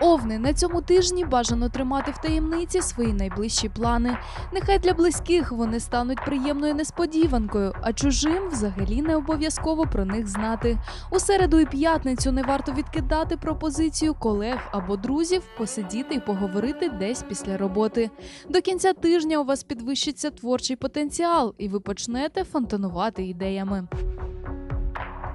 Овни на цьому тижні бажано тримати в таємниці свої найближчі плани. Нехай для близьких вони стануть приємною несподіванкою, а чужим взагалі не обов'язково про них знати. У середу і п'ятницю не варто відкидати пропозицію колег або друзів посидіти і поговорити десь після роботи. До кінця тижня у вас підвищиться творчий потенціал, і ви почнете фонтанувати ідеями.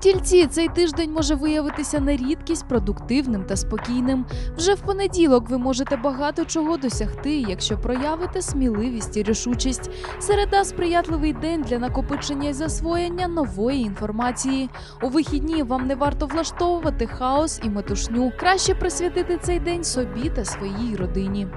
Тільці цей тиждень може виявитися на рідкість продуктивним та спокійним. Вже в понеділок ви можете багато чого досягти, якщо проявите сміливість і рішучість. Середа сприятливий день для накопичення і засвоєння нової інформації. У вихідні вам не варто влаштовувати хаос і метушню. Краще присвятити цей день собі та своїй родині.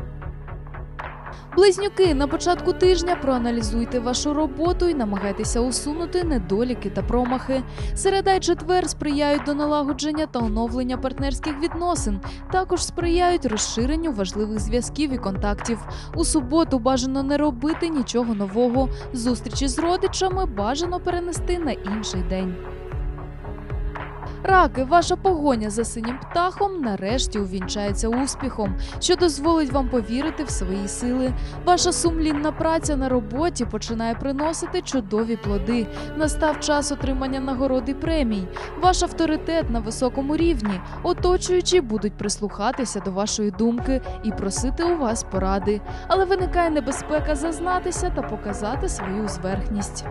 Близнюки на початку тижня проаналізуйте вашу роботу і намагайтеся усунути недоліки та промахи. Середа й четвер сприяють до налагодження та оновлення партнерських відносин. Також сприяють розширенню важливих зв'язків і контактів. У суботу бажано не робити нічого нового. Зустрічі з родичами бажано перенести на інший день. Раки, ваша погоня за синім птахом нарешті увінчається успіхом, що дозволить вам повірити в свої сили. Ваша сумлінна праця на роботі починає приносити чудові плоди. Настав час отримання нагород і премій. Ваш авторитет на високому рівні. Оточуючі будуть прислухатися до вашої думки і просити у вас поради. Але виникає небезпека зазнатися та показати свою зверхність.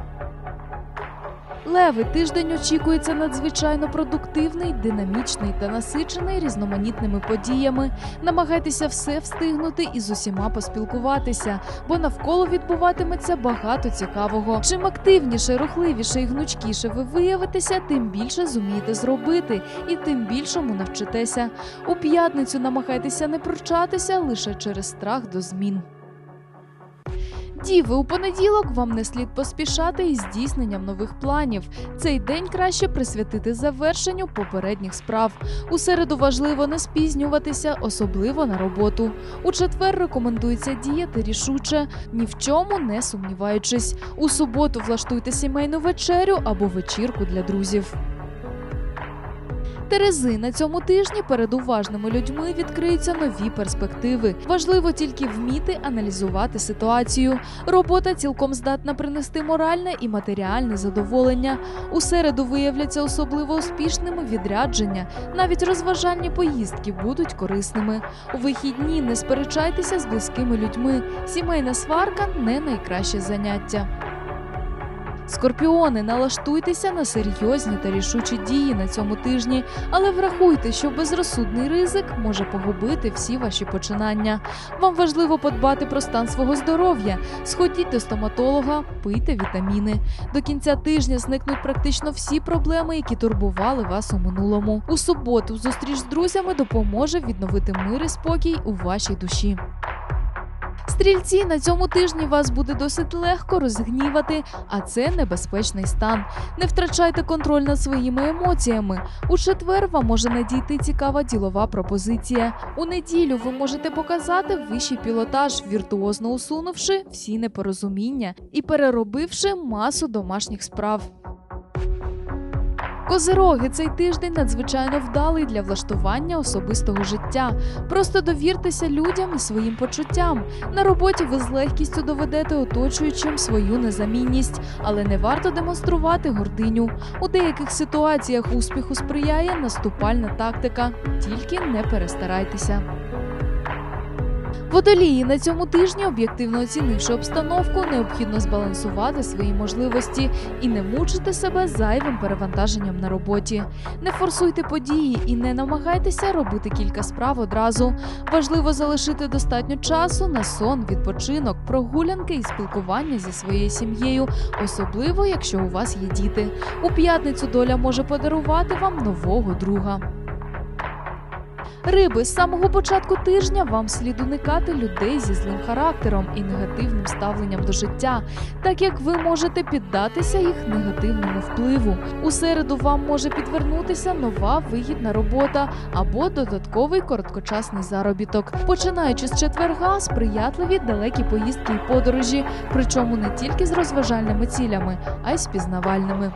Леви тиждень очікується надзвичайно продуктивний, динамічний та насичений різноманітними подіями. Намагайтеся все встигнути і з усіма поспілкуватися, бо навколо відбуватиметься багато цікавого. Чим активніше, рухливіше і гнучкіше ви виявитеся, тим більше зумієте зробити і тим більшому навчитеся. У п'ятницю намагайтеся не пручатися лише через страх до змін. Діви, у понеділок вам не слід поспішати із здійсненням нових планів. Цей день краще присвятити завершенню попередніх справ. У середу важливо не спізнюватися, особливо на роботу. У четвер рекомендується діяти рішуче, ні в чому не сумніваючись. У суботу влаштуйте сімейну вечерю або вечірку для друзів. Терези на цьому тижні перед уважними людьми відкриються нові перспективи. Важливо тільки вміти аналізувати ситуацію. Робота цілком здатна принести моральне і матеріальне задоволення. У середу виявляться особливо успішними відрядження. Навіть розважальні поїздки будуть корисними. У вихідні не сперечайтеся з близькими людьми. Сімейна сварка не найкраще заняття. Скорпіони, налаштуйтеся на серйозні та рішучі дії на цьому тижні, але врахуйте, що безрозсудний ризик може погубити всі ваші починання. Вам важливо подбати про стан свого здоров'я, сходіть до стоматолога, пийте вітаміни. До кінця тижня зникнуть практично всі проблеми, які турбували вас у минулому. У суботу зустріч з друзями допоможе відновити мир і спокій у вашій душі. Стрільці на цьому тижні вас буде досить легко розгнівати, а це небезпечний стан. Не втрачайте контроль над своїми емоціями. У четвер вам може надійти цікава ділова пропозиція. У неділю ви можете показати вищий пілотаж, віртуозно усунувши всі непорозуміння і переробивши масу домашніх справ. Козироги цей тиждень надзвичайно вдалий для влаштування особистого життя. Просто довіртеся людям і своїм почуттям. На роботі ви з легкістю доведете оточуючим свою незамінність, але не варто демонструвати гординю. У деяких ситуаціях успіху сприяє наступальна тактика, тільки не перестарайтеся. Водолії на цьому тижні, об'єктивно оцінивши обстановку, необхідно збалансувати свої можливості і не мучити себе зайвим перевантаженням на роботі. Не форсуйте події і не намагайтеся робити кілька справ одразу. Важливо залишити достатньо часу на сон, відпочинок, прогулянки і спілкування зі своєю сім'єю, особливо якщо у вас є діти. У п'ятницю доля може подарувати вам нового друга. Риби з самого початку тижня вам слід уникати людей зі злим характером і негативним ставленням до життя, так як ви можете піддатися їх негативному впливу. У середу вам може підвернутися нова вигідна робота або додатковий короткочасний заробіток. Починаючи з четверга, сприятливі далекі поїздки і подорожі, причому не тільки з розважальними цілями, а й з пізнавальними.